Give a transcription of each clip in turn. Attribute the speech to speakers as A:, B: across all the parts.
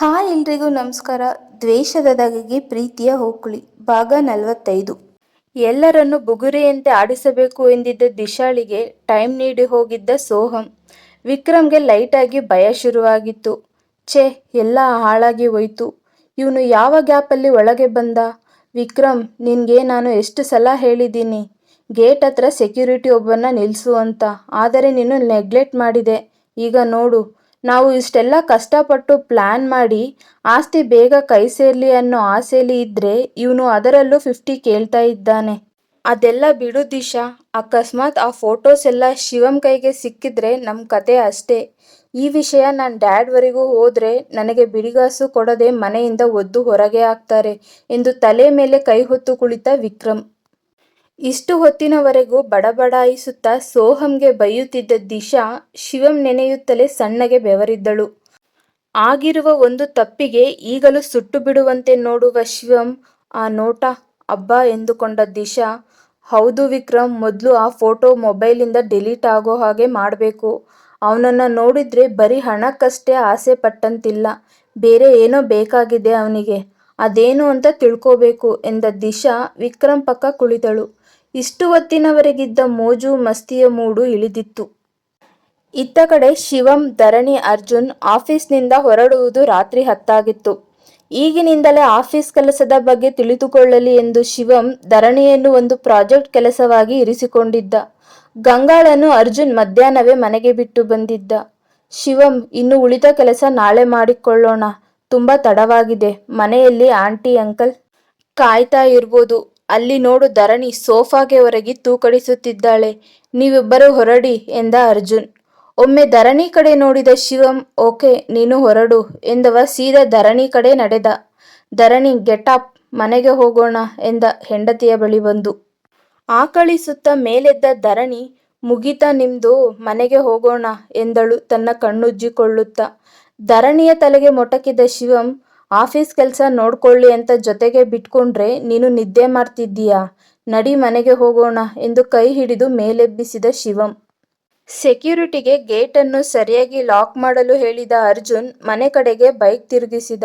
A: Hi ಎಲ್ರಿಗೂ ನಮಸ್ಕಾರ. ದ್ವೇಷದ ದಗೆಗೆ ಪ್ರೀತಿಯ ಹೋಕುಳಿ, ಭಾಗ ನಲವತ್ತೈದು. ಎಲ್ಲರನ್ನು ಬುಗುರಿಯಂತೆ ಆಡಿಸಬೇಕು ಎಂದಿದ್ದ ದಿಶಾಳಿಗೆ ಟೈಮ್ ನೀಡಿ ಹೋಗಿದ್ದ ಸೋಹಂ, ವಿಕ್ರಮ್ಗೆ ಲೈಟಾಗಿ ಭಯ ಶುರುವಾಗಿತ್ತು. ಛೇ, ಎಲ್ಲ ಹಾಳಾಗಿ ಹೋಯ್ತು. ಇವನು ಯಾವ ಗ್ಯಾಪಲ್ಲಿ ಒಳಗೆ ಬಂದ? ವಿಕ್ರಮ್, ನಿನಗೆ ನಾನು ಎಷ್ಟು ಸಲ ಹೇಳಿದ್ದೀನಿ, ಗೇಟ್ ಹತ್ರ ಸೆಕ್ಯೂರಿಟಿ ಒಬ್ಬನ ನಿಲ್ಲಿಸು ಅಂತ. ಆದರೆ ನೀನು ನೆಗ್ಲೆಕ್ಟ್ ಮಾಡಿದೆ. ಈಗ ನೋಡು ನಾವು ಇಷ್ಟೆಲ್ಲ ಕಷ್ಟಪಟ್ಟು ಪ್ಲ್ಯಾನ್ ಮಾಡಿ ಆಸ್ತಿ ಬೇಗ ಕೈ ಸೇರಲಿ ಅನ್ನೋ ಆಸೆಯಲ್ಲಿ ಇದ್ದರೆ ಇವನು ಅದರಲ್ಲೂ ಫಿಫ್ಟಿ ಕೇಳ್ತಾ ಇದ್ದಾನೆ. ಅದೆಲ್ಲ ಬಿಡು ದಿಶಾ. ಅಕಸ್ಮಾತ್ ಆ ಫೋಟೋಸ್ ಎಲ್ಲ ಶಿವಂ ಕೈಗೆ ಸಿಕ್ಕಿದ್ರೆ ನಮ್ಮ ಕತೆ ಅಷ್ಟೇ. ಈ ವಿಷಯ ನನ್ನ ಡ್ಯಾಡ್ವರೆಗೂ ಹೋದರೆ ನನಗೆ ಬಿಡಿಗಾಸು ಕೊಡದೆ ಮನೆಯಿಂದ ಒದ್ದು ಹೊರಗೆ ಹಾಕ್ತಾರೆ ಎಂದು ತಲೆ ಮೇಲೆ ಕೈ ಹೊತ್ತು ಕುಳಿತ ವಿಕ್ರಮ್. ಇಷ್ಟು ಹೊತ್ತಿನವರೆಗೂ ಬಡಬಡಾಯಿಸುತ್ತಾ ಸೋಹಂಗೆ ಬೈಯುತ್ತಿದ್ದ ದಿಶಾ ಶಿವಂ ನೆನೆಯುತ್ತಲೇ ಸಣ್ಣಗೆ ಬೆವರಿದ್ದಳು. ಆಗಿರುವ ಒಂದು ತಪ್ಪಿಗೆ ಈಗಲೂ ಸುಟ್ಟು ಬಿಡುವಂತೆ ನೋಡುವ ಶಿವಂ, ಆ ನೋಟ, ಅಬ್ಬಾ ಎಂದುಕೊಂಡ ದಿಶಾ, ಹೌದು ವಿಕ್ರಮ್ ಮೊದಲು ಆ ಫೋಟೋ ಮೊಬೈಲಿಂದ ಡಿಲೀಟ್ ಆಗೋ ಹಾಗೆ ಮಾಡಬೇಕು. ಅವನನ್ನು ನೋಡಿದ್ರೆ ಬರೀ ಹಣಕ್ಕಷ್ಟೇ ಆಸೆ ಪಟ್ಟಂತಿಲ್ಲ. ಬೇರೆ ಏನೋ ಬೇಕಾಗಿದೆ ಅವನಿಗೆ. ಅದೇನು ಅಂತ ತಿಳ್ಕೋಬೇಕು ಎಂದ ದಿಶಾ ವಿಕ್ರಮ್ ಪಕ್ಕ ಕುಳಿತಳು. ಇಷ್ಟು ಹೊತ್ತಿನವರೆಗಿದ್ದ ಮೋಜು ಮಸ್ತಿಯ ಮೂಡು ಇಳಿದಿತ್ತು. ಇತ್ತ ಕಡೆ ಶಿವಂ, ಧರಣಿ, ಅರ್ಜುನ್ ಆಫೀಸ್ನಿಂದ ಹೊರಡುವುದು ರಾತ್ರಿ ಹತ್ತಾಗಿತ್ತು. ಈಗಿನಿಂದಲೇ ಆಫೀಸ್ ಕೆಲಸದ ಬಗ್ಗೆ ತಿಳಿದುಕೊಳ್ಳಲಿ ಎಂದು ಶಿವಂ ಧರಣಿಯನ್ನು ಒಂದು ಪ್ರಾಜೆಕ್ಟ್ ಕೆಲಸವಾಗಿ ಇರಿಸಿಕೊಂಡಿದ್ದ. ಗಂಗಾಳನ್ನು ಅರ್ಜುನ್ ಮಧ್ಯಾಹ್ನವೇ ಮನೆಗೆ ಬಿಟ್ಟು ಬಂದಿದ್ದ. ಶಿವಂ, ಇನ್ನು ಉಳಿದ ಕೆಲಸ ನಾಳೆ ಮಾಡಿಕೊಳ್ಳೋಣ. ತುಂಬ ತಡವಾಗಿದೆ. ಮನೆಯಲ್ಲಿ ಆಂಟಿ, ಅಂಕಲ್ ಕಾಯ್ತಾ ಇರ್ಬೋದು. ಅಲ್ಲಿ ನೋಡು ಧರಣಿ ಸೋಫಾಗೆ ಹೊರಗಿ ತೂಕಡಿಸುತ್ತಿದ್ದಾಳೆ ನೀವಿಬ್ಬರು ಹೊರಡಿ ಎಂದ ಅರ್ಜುನ್. ಒಮ್ಮೆ ಧರಣಿ ಕಡೆ ನೋಡಿದ ಶಿವಂ, ಓಕೆ, ನೀನು ಹೊರಡು ಎಂದವ ಸೀದಾ ಧರಣಿ ಕಡೆ ನಡೆದ. ಧರಣಿ ಅಪ್ ಮನೆಗೆ ಹೋಗೋಣ ಎಂದ ಹೆಂಡತಿಯ ಬಳಿ ಬಂದು. ಆಕಳಿಸುತ್ತ ಮೇಲೆದ್ದ ಧರಣಿ, ಮುಗಿತ ನಿಮ್ದು, ಮನೆಗೆ ಹೋಗೋಣ ಎಂದಳು ತನ್ನ ಕಣ್ಣುಜ್ಜಿಕೊಳ್ಳುತ್ತಾ ಧರಣಿಯ ತಲೆಗೆ ಮೊಟಕಿದ ಶಿವಂ ಆಫೀಸ್ ಕೆಲಸ ನೋಡ್ಕೊಳ್ಳಿ ಅಂತ ಜೊತೆಗೆ ಬಿಟ್ಕೊಂಡ್ರೆ ನೀನು ನಿದ್ದೆ ಮಾಡ್ತಿದ್ದೀಯಾ? ನಡಿ ಮನೆಗೆ ಹೋಗೋಣ ಎಂದು ಕೈ ಹಿಡಿದು ಮೇಲೆಬ್ಬಿಸಿದ ಶಿವಂ. ಸೆಕ್ಯೂರಿಟಿಗೆ ಗೇಟನ್ನು ಸರಿಯಾಗಿ ಲಾಕ್ ಮಾಡಲು ಹೇಳಿದ ಅರ್ಜುನ್ ಮನೆ ಕಡೆಗೆ ಬೈಕ್ ತಿರುಗಿಸಿದ.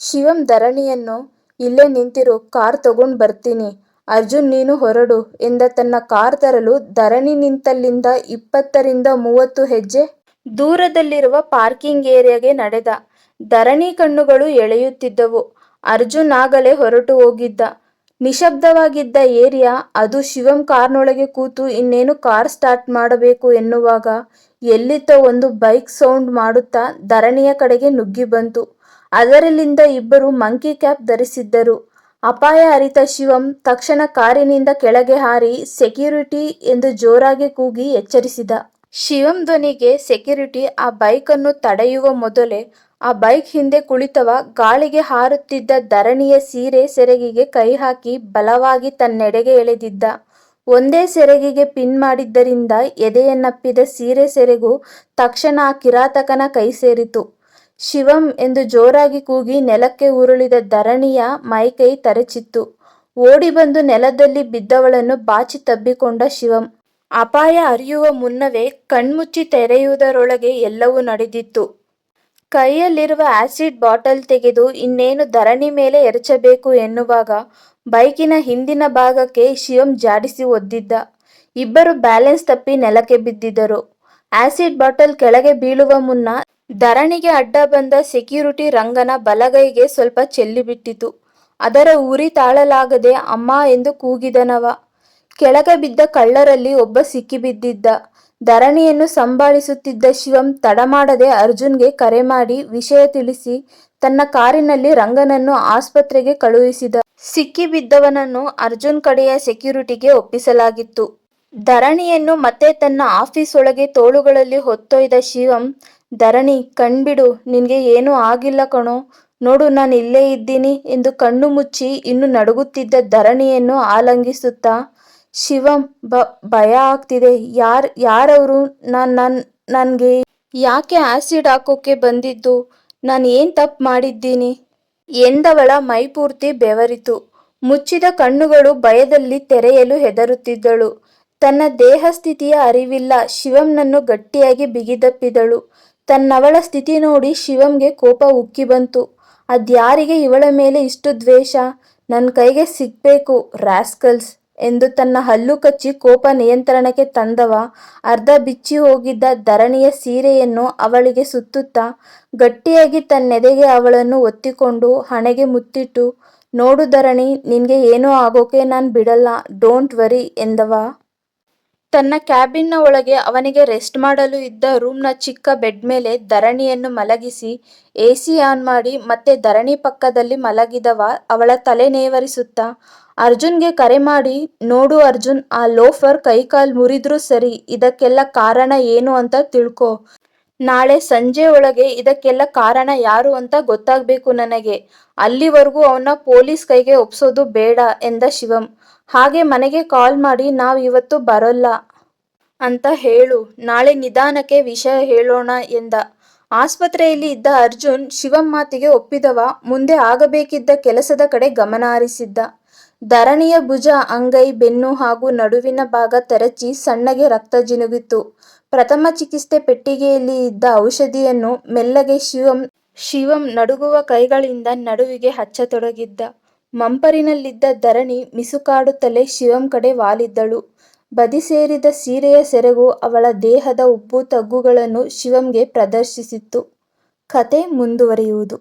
A: ಶಿವಂ ಧರಣಿಯನ್ನು, ಇಲ್ಲೇ ನಿಂತಿರು, ಕಾರ್ ತಗೊಂಡು ಬರ್ತೀನಿ. ಅರ್ಜುನ್, ನೀನು ಹೊರಡು ಎಂದ ತನ್ನ ಕಾರ್ ತರಲು ಧರಣಿ ನಿಂತಲ್ಲಿಂದ ಇಪ್ಪತ್ತರಿಂದ ಮೂವತ್ತು ಹೆಜ್ಜೆ ದೂರದಲ್ಲಿರುವ ಪಾರ್ಕಿಂಗ್ ಏರಿಯಾಗೆ ನಡೆದ. ಧರಣಿ ಕಣ್ಣುಗಳು ಎಳೆಯುತ್ತಿದ್ದವು. ಅರ್ಜುನ್ ಆಗಲೇ ಹೊರಟು ಹೋಗಿದ್ದ. ನಿಶಬ್ದವಾಗಿದ್ದ ಏರಿಯಾ, ಅದು ಶಿವಂ ಕಾರ್ನೊಳಗೆ ಕೂತು ಇನ್ನೇನು ಕಾರ್ ಸ್ಟಾರ್ಟ್ ಮಾಡಬೇಕು ಎನ್ನುವಾಗ ಎಲ್ಲಿತ್ತೋ ಒಂದು ಬೈಕ್ ಸೌಂಡ್ ಮಾಡುತ್ತಾ ಧರಣಿಯ ಕಡೆಗೆ ನುಗ್ಗಿ ಬಂತು. ಅದರಲ್ಲಿಂದ ಇಬ್ಬರು ಮಂಕಿ ಕ್ಯಾಪ್ ಧರಿಸಿದ್ದರು. ಅಪಾಯ ಅರಿತ ಶಿವಂ ತಕ್ಷಣ ಕಾರಿನಿಂದ ಕೆಳಗೆ ಹಾರಿ ಸೆಕ್ಯೂರಿಟಿ ಎಂದು ಜೋರಾಗಿ ಕೂಗಿ ಎಚ್ಚರಿಸಿದ. ಶಿವಂ ಧ್ವನಿಗೆ ಸೆಕ್ಯೂರಿಟಿ ಆ ಬೈಕನ್ನು ತಡೆಯುವ ಮೊದಲೇ ಆ ಬೈಕ್ ಹಿಂದೆ ಕುಳಿತವ ಗಾಳಿಗೆ ಹಾರುತ್ತಿದ್ದ ಧರಣಿಯ ಸೀರೆ ಸೆರಗಿಗೆ ಕೈ ಹಾಕಿ ಬಲವಾಗಿ ತನ್ನೆಡೆಗೆ ಎಳೆದಿದ್ದ. ಒಂದೇ ಸೆರಗಿಗೆ ಪಿನ್ ಮಾಡಿದ್ದರಿಂದ ಎದೆಯನ್ನಪ್ಪಿದ ಸೀರೆ ಸೆರೆಗು ತಕ್ಷಣ ಆ ಕಿರಾತಕನ ಕೈ ಸೇರಿತು. ಶಿವಂ ಎಂದು ಜೋರಾಗಿ ಕೂಗಿ ನೆಲಕ್ಕೆ ಉರುಳಿದ ಧರಣಿಯ ಮೈಕೈ ತರಚಿತ್ತು. ಓಡಿ ಬಂದು ನೆಲದಲ್ಲಿ ಬಿದ್ದವಳನ್ನು ಬಾಚಿ ತಬ್ಬಿಕೊಂಡ ಶಿವಂ. ಅಪಾಯ ಅರಿಯುವ ಮುನ್ನವೇ ಕಣ್ಮುಚ್ಚಿ ತೆರೆಯುವುದರೊಳಗೆ ಎಲ್ಲವೂ ನಡೆದಿತ್ತು. ಕೈಯಲ್ಲಿರುವ ಆಸಿಡ್ ಬಾಟಲ್ ತೆಗೆದು ಇನ್ನೇನು ಧರಣಿ ಮೇಲೆ ಎರಚಬೇಕು ಎನ್ನುವಾಗ ಬೈಕಿನ ಹಿಂದಿನ ಭಾಗಕ್ಕೆ ಶಿವಂ ಜಾಡಿಸಿ ಒದ್ದಿದ್ದ. ಇಬ್ಬರು ಬ್ಯಾಲೆನ್ಸ್ ತಪ್ಪಿ ನೆಲಕ್ಕೆ ಬಿದ್ದಿದ್ದರು. ಆಸಿಡ್ ಬಾಟಲ್ ಕೆಳಗೆ ಬೀಳುವ ಮುನ್ನ ಧರಣಿಗೆ ಅಡ್ಡ ಬಂದ ಸೆಕ್ಯೂರಿಟಿ ರಂಗನ ಬಲಗೈಗೆ ಸ್ವಲ್ಪ ಚೆಲ್ಲಿಬಿಟ್ಟಿತು ಅದರ ಉರಿ ತಾಳಲಾಗದೆ ಅಮ್ಮ ಎಂದು ಕೂಗಿದನವ. ಕೆಳಗೆ ಬಿದ್ದ ಕಳ್ಳರಲ್ಲಿ ಒಬ್ಬ ಸಿಕ್ಕಿಬಿದ್ದಿದ್ದ. ಧರಣಿಯನ್ನು ಸಂಭಾಳಿಸುತ್ತಿದ್ದ ಶಿವಂ ತಡಮಾಡದೆ ಅರ್ಜುನ್ಗೆ ಕರೆ ಮಾಡಿ ವಿಷಯ ತಿಳಿಸಿ ತನ್ನ ಕಾರಿನಲ್ಲಿ ರಂಗನನ್ನು ಆಸ್ಪತ್ರೆಗೆ ಕಳುಹಿಸಿದ. ಸಿಕ್ಕಿಬಿದ್ದವನನ್ನು ಅರ್ಜುನ್ ಕಡೆಯ ಸೆಕ್ಯೂರಿಟಿಗೆ ಒಪ್ಪಿಸಲಾಗಿತ್ತು. ಧರಣಿಯನ್ನು ಮತ್ತೆ ತನ್ನ ಆಫೀಸ್ ಒಳಗೆ ತೋಳುಗಳಲ್ಲಿ ಹೊತ್ತೊಯ್ದ ಶಿವಂ, ಧರಣಿ, ಕಣ್ಬಿಡು, ನಿನಗೆ ಏನೂ ಆಗಿಲ್ಲ ಕಣೋ. ನೋಡು, ನಾನು ಇಲ್ಲೇ ಇದ್ದೀನಿ ಎಂದು ಕಣ್ಣು ಮುಚ್ಚಿ ಇನ್ನು ನಡುಗುತ್ತಿದ್ದ ಧರಣಿಯನ್ನು ಆಲಂಗಿಸುತ್ತಾ ಶಿವಂ ಬ, ಭಯ ಆಗ್ತಿದೆ. ಯಾರ್, ಯಾರವರು ನಾನು, ನನ್, ನನಗೆ ಯಾಕೆ ಆಸಿಡ್ ಹಾಕೋಕೆ ಬಂದಿದ್ದು? ನಾನು ಏನು ತಪ್ಪು ಮಾಡಿದ್ದೀನಿ? ಎಂದವಳ ಮೈಪೂರ್ತಿ ಬೆವರಿತು. ಮುಚ್ಚಿದ ಕಣ್ಣುಗಳು ಭಯದಲ್ಲಿ ತೆರೆಯಲು ಹೆದರುತ್ತಿದ್ದಳು. ತನ್ನ ದೇಹ ಸ್ಥಿತಿಯ ಅರಿವಿಲ್ಲ. ಶಿವಂನನ್ನು ಗಟ್ಟಿಯಾಗಿ ಬಿಗಿದಪ್ಪಿದಳು. ತನ್ನವಳ ಸ್ಥಿತಿ ನೋಡಿ ಶಿವಂಗೆ ಕೋಪ ಉಕ್ಕಿ ಬಂತು. ಅದ್ಯಾರಿಗೆ ಇವಳ ಮೇಲೆ ಇಷ್ಟು ದ್ವೇಷ? ನನ್ನ ಕೈಗೆ ಸಿಗ್ಬೇಕು, ರಾಸ್ಕಲ್ಸ್. ಎಂದು ತನ್ನ ಹಲ್ಲು ಕಚ್ಚಿ ಕೋಪ ನಿಯಂತ್ರಣಕ್ಕೆ ತಂದವ. ಅರ್ಧ ಬಿಚ್ಚಿ ಹೋಗಿದ್ದ ಧರಣಿಯ ಸೀರೆಯನ್ನು ಅವಳಿಗೆ ಸುತ್ತುತ್ತಾ ಗಟ್ಟಿಯಾಗಿ ತನ್ನೆದೆಗೆ ಅವಳನ್ನು ಒತ್ತಿಕೊಂಡು ಹಣೆಗೆ ಮುತ್ತಿಟ್ಟು, ನೋಡು ಧರಣಿ, ನಿನಗೆ ಏನೂ ಆಗೋಕೆ ನಾನು ಬಿಡಲ್ಲ, ಡೋಂಟ್ ವರಿ ಎಂದವ. ತನ್ನ ಕ್ಯಾಬಿನ್ನ ಒಳಗೆ ಅವನಿಗೆ ರೆಸ್ಟ್ ಮಾಡಲು ಇದ್ದ ರೂಮ್ನ ಚಿಕ್ಕ ಬೆಡ್ ಮೇಲೆ ಧರಣಿಯನ್ನು ಮಲಗಿಸಿ, ಎಸಿ ಆನ್ ಮಾಡಿ ಮತ್ತೆ ಧರಣಿ ಪಕ್ಕದಲ್ಲಿ ಮಲಗಿದವ ಅವಳ ತಲೆ ನೇವರಿಸುತ್ತಾ, ಅರ್ಜುನ್ಗೆ ಕರೆ ಮಾಡಿ, ನೋಡು ಅರ್ಜುನ್, ಆ ಲೋಫರ್ ಕೈಕಾಲು ಮುರಿದ್ರೂ ಸರಿ, ಇದಕ್ಕೆಲ್ಲ ಕಾರಣ ಏನು ಅಂತ ತಿಳ್ಕೊ. ನಾಳೆ ಸಂಜೆ ಒಳಗೆ ಇದಕ್ಕೆಲ್ಲ ಕಾರಣ ಯಾರು ಅಂತ ಗೊತ್ತಾಗಬೇಕು ನನಗೆ. ಅಲ್ಲಿವರೆಗೂ ಅವನ್ನ ಪೊಲೀಸ್ ಕೈಗೆ ಒಪ್ಸೋದು ಬೇಡ ಎಂದ ಶಿವಂ. ಹಾಗೆ ಮನೆಗೆ ಕಾಲ್ ಮಾಡಿ, ನಾವು ಇವತ್ತು ಬರೋಲ್ಲ ಅಂತ ಹೇಳು. ನಾಳೆ ನಿಧಾನಕ್ಕೆ ವಿಷಯ ಹೇಳೋಣ ಎಂದ. ಆಸ್ಪತ್ರೆಯಲ್ಲಿ ಇದ್ದ ಅರ್ಜುನ್ ಶಿವಂ ಮಾತಿಗೆ ಒಪ್ಪಿದವ. ಮುಂದೆ ಆಗಬೇಕಿದ್ದ ಕೆಲಸದ ಕಡೆ ಗಮನ ಹರಿಸಿದ್ದ ಧರಣಿಯ ಭುಜ, ಅಂಗೈ, ಬೆನ್ನು ಹಾಗೂ ನಡುವಿನ ಭಾಗ ತೆರಚಿ ಸಣ್ಣಗೆ ರಕ್ತ ಜಿನುಗಿತು ಪ್ರಥಮ ಚಿಕಿತ್ಸೆ ಪೆಟ್ಟಿಗೆಯಲ್ಲಿ ಇದ್ದ ಔಷಧಿಯನ್ನು ಮೆಲ್ಲಗೆ ಶಿವಂ ಶಿವಂ ನಡುಗುವ ಕೈಗಳಿಂದ ನಡುವಿಗೆ ಹಚ್ಚತೊಡಗಿದ್ದ. ಮಂಪರಿನಲ್ಲಿದ್ದ ಧರಣಿ ಮಿಸುಕಾಡುತ್ತಲೇ ಶಿವಂ ಕಡೆ ವಾಲಿದ್ದಳು. ಬದಿ ಸೇರಿದ ಸೀರೆಯ ಸೆರಗು ಅವಳ ದೇಹದ ಉಬ್ಬು ತಗ್ಗುಗಳನ್ನು ಶಿವಂಗೆ ಪ್ರದರ್ಶಿಸಿತ್ತು. ಕತೆ ಮುಂದುವರಿಯುವುದು.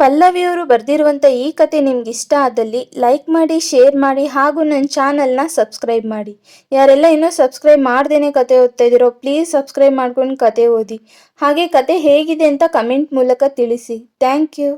A: ಪಲ್ಲವಿಯವರು ಬರೆದಿರುವಂಥ ಈ ಕತೆ ನಿಮ್ಗೆ ಇಷ್ಟ ಆದಲ್ಲಿ ಲೈಕ್ ಮಾಡಿ, ಶೇರ್ ಮಾಡಿ ಹಾಗೂ ನನ್ನ ಚಾನಲ್ನ ಸಬ್ಸ್ಕ್ರೈಬ್ ಮಾಡಿ. ಯಾರೆಲ್ಲ ಇನ್ನೂ ಸಬ್ಸ್ಕ್ರೈಬ್ ಮಾಡ್ದೇನೆ ಕತೆ ಓದ್ತಾ ಇದ್ದೀರೋ ಪ್ಲೀಸ್ ಸಬ್ಸ್ಕ್ರೈಬ್ ಮಾಡ್ಕೊಂಡು ಕತೆ ಓದಿ. ಹಾಗೆ ಕತೆ ಹೇಗಿದೆ ಅಂತ ಕಮೆಂಟ್ ಮೂಲಕ ತಿಳಿಸಿ. Thank you.